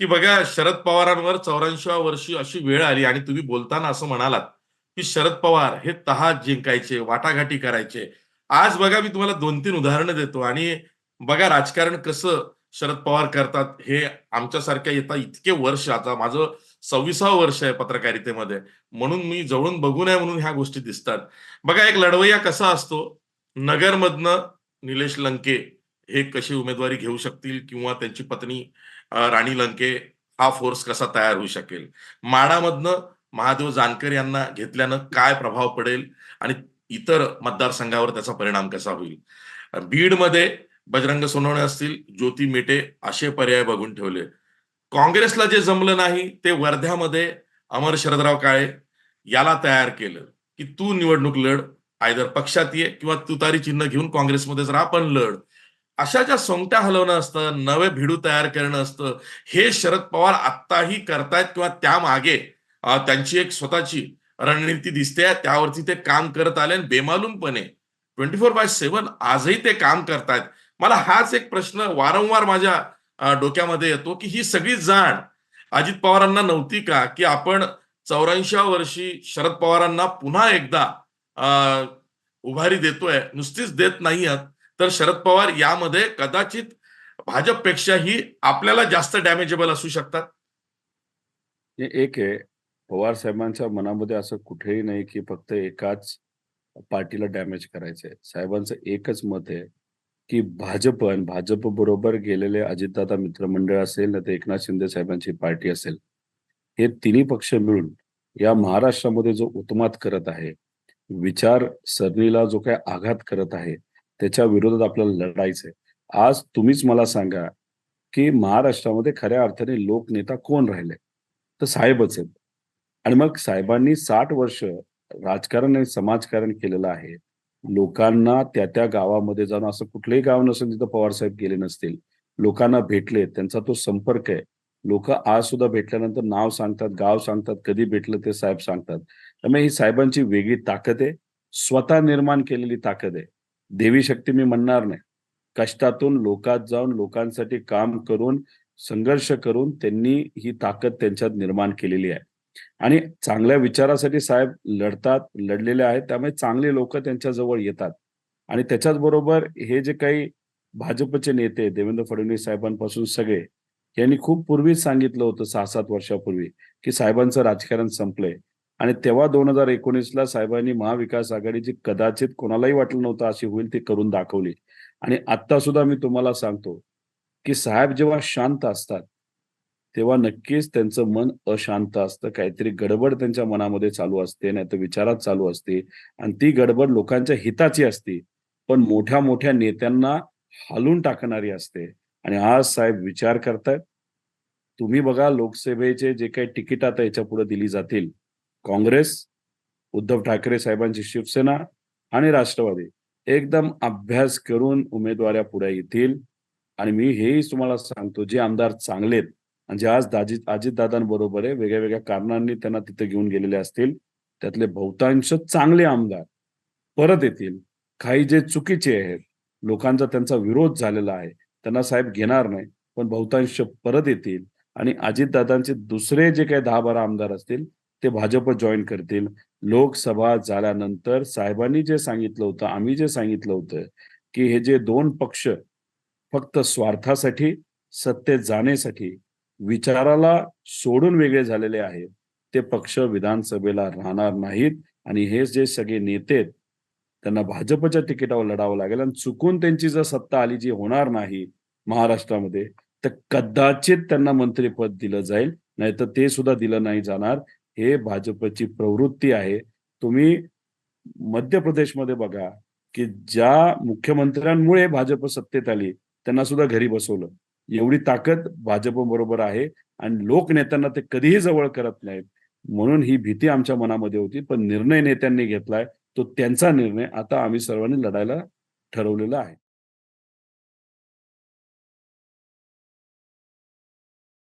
की बघा शरद पवारांवर चौऱ्याऐंशी वर्षी अशी वेळ आली आणि तुम्ही बोलताना असं म्हणालात की शरद पवार हे तहा जिंकायचे वाटाघाटी करायचे. आज बघा मी तुम्हाला दोन तीन उदाहरणं देतो आणि बघा राजकारण कसं शरद पवार करतात हे आमच्यासारख्या येता इतके वर्ष आता माझं सव्वीसावं वर्ष आहे पत्रकारितेमध्ये. म्हणून मी जवळून बघू नये म्हणून ह्या गोष्टी दिसतात. बघा एक लढवय्या कसा असतो? नगरमधनं निलेश लंके हे कशी उमेदवारी घेऊ शकतील किंवा त्यांची पत्नी राणी लंके हा फोर्स कसा तयार होऊ शकेल? माडामधनं महादेव जानकर यांना घेतल्यानं काय प्रभाव पडेल? आणि इतर मतदारसंघावर त्याचा परिणाम कसा होईल? बीडमध्ये बजरंग सोनवणे असतील ज्योती मेटे असे पर्याय बघून ठेवले. काँग्रेसला जे जमलं नाही ते वर्ध्यामध्ये अमर शरदराव काळे याला तयार केलं की तू निवडणूक लढ आयदर पक्षात ये किंवा तुतारी चिन्ह घेऊन काँग्रेसमध्येच राहा पण लढ. अशा ज्या सोंगट्या हलवणं असतं नवे भिडू तयार करणं असतं हे शरद पवार आत्ताही करतायत किंवा त्यामागे त्यांची एक स्वतःची रणनीती दिसते. त्यावरती ते काम करत आले आणि बेमालूमपणे ट्वेंटी फोर बाय सेव्हन आजही ते काम करतायत. मला हाच एक प्रश्न वारंवार माझ्या डोक्यामध्ये येतो की ही सगळी जाण अजित पवारांना नव्हती का? की आपण चौऱ्याऐंशी वर्षी शरद पवारांना पुन्हा एकदा उभारी देतोय. नुसतीच देत नाही आहात तर शरद पवार यामध्ये कदाचित भाजपपेक्षाही आपल्याला जास्त डॅमेजेबल असू शकतात. हे एक आहे. पवार साहेबांच्या मनामध्ये असं कुठेही नाही की फक्त एकाच पार्टीला डॅमेज करायचंय साहेबांचं एकच मत आहे की भाजप आणि भाजप बरोबर गेलेले अजितदादा मित्रमंडळ असेल ना ते एकनाथ शिंदे साहेबांची पार्टी असेल हे तिन्ही पक्ष मिळून या महाराष्ट्रामध्ये जो उत्मात करत आहे विचार सरणीला जो काय आघात करत आहे त्याच्या विरोधात आपल्याला लढायचंय. आज तुम्हीच मला सांगा की महाराष्ट्रामध्ये खऱ्या अर्थाने लोकनेता कोण राहिले? तर साहेबच आहेत. आणि मग साहेबांनी साठ वर्ष राजकारण आणि समाजकारण केलेलं आहे. लोकांना त्या त्या गावामध्ये जाऊन असं कुठलंही गाव नसेल तिथं पवार साहेब गेले नसतील. लोकांना भेटले त्यांचा तो संपर्क आहे. लोक आज सुद्धा भेटल्यानंतर नाव सांगतात गाव सांगतात कधी भेटलं ते साहेब सांगतात. त्यामुळे ही साहेबांची वेगळी ताकद आहे. स्वतः निर्माण केलेली ताकद आहे. देवी शक्ती मी म्हणणार नाही. कष्टातून लोकात जाऊन लोकांसाठी काम करून संघर्ष करून त्यांनी ही ताकद त्यांच्यात निर्माण केलेली आहे. आणि चांगल्या विचारासाठी साहेब लढतात लढलेले आहेत त्यामुळे चांगले लोक त्यांच्या जवळ येतात. आणि त्याच्याच बरोबर हे जे काही भाजपचे नेते देवेंद्र फडणवीस साहेबांपासून सगळे यांनी खूप पूर्वीच सांगितलं होतं सहा सात वर्षापूर्वी की साहेबांचं राजकारण संपलंय. आणि तेव्हा दोन हजार एकोणीसला साहेबांनी महाविकास आघाडीची कदाचित कोणालाही वाटलं नव्हतं अशी होईल ती करून दाखवली. आणि आता सुद्धा मी तुम्हाला सांगतो की साहेब जेव्हा शांत असतात तेव्हा नक्कीच त्यांचं मन अशांत असतं. काहीतरी गडबड त्यांच्या मनामध्ये चालू असते नाही तर विचारात चालू असते. आणि ती गडबड लोकांच्या हिताची असते. पण मोठ्या मोठ्या नेत्यांना हालून टाकणारी असते. आणि आज साहेब विचार करतायत तुम्ही बघा लोकसभेचे जे काही तिकीट आता याच्यापुढे दिली जातील काँग्रेस उद्धव ठाकरे साहेबांची शिवसेना आणि राष्ट्रवादी एकदम अभ्यास करून उमेदवाऱ्या पुढे येतील. आणि मी हेही तुम्हाला सांगतो जे आमदार चांगले आहेत आणि जे आज दाजी अजितदादांबरोबर आहे वेगळ्या वेगळ्या कारणांनी त्यांना तिथे घेऊन गेलेले असतील त्यातले बहुतांश चांगले आमदार परत येतील. काही जे चुकीचे आहेत लोकांचा त्यांचा विरोध झालेला आहे त्यांना साहेब घेणार नाही पण बहुतांश परत येतील. आणि अजितदादांचे दुसरे जे काही दहा बारा आमदार असतील ते भाजप जॉईन करतील. लोकसभा झाल्यानंतर साहेबांनी जे सांगितलं होतं आम्ही जे सांगितलं होतं की हे जे दोन पक्ष फक्त स्वार्थासाठी सत्तेत जाण्यासाठी विचाराला सोडून वेगळे झालेले आहेत ते पक्ष विधानसभेला राहणार नाहीत आणि हे जे सगळे नेते त्यांना भाजपच्या तिकिटावर लढावं लागेल आणि चुकून त्यांची जर सत्ता आली जी होणार नाही महाराष्ट्रामध्ये तर कदाचित त्यांना मंत्रिपद दिलं जाईल नाहीतर ते सुद्धा दिलं नाही जाणार. हे भाजपची प्रवृत्ती आहे. तुम्ही मध्य प्रदेशमध्ये बघा की ज्या मुख्यमंत्र्यांमुळे भाजप सत्तेत आली त्यांना सुद्धा घरी बसवलं. एवढी ताकद भाजप बरोबर आहे आणि लोकनेत्यांना ते कधीही जवळ करत नाहीत. म्हणून ही भीती आमच्या मनामध्ये होती पण निर्णय नेत्यांनी घेतलाय. तो त्यांचा निर्णय. आता आम्ही सर्वांनी लढायला ठरवलेला आहे.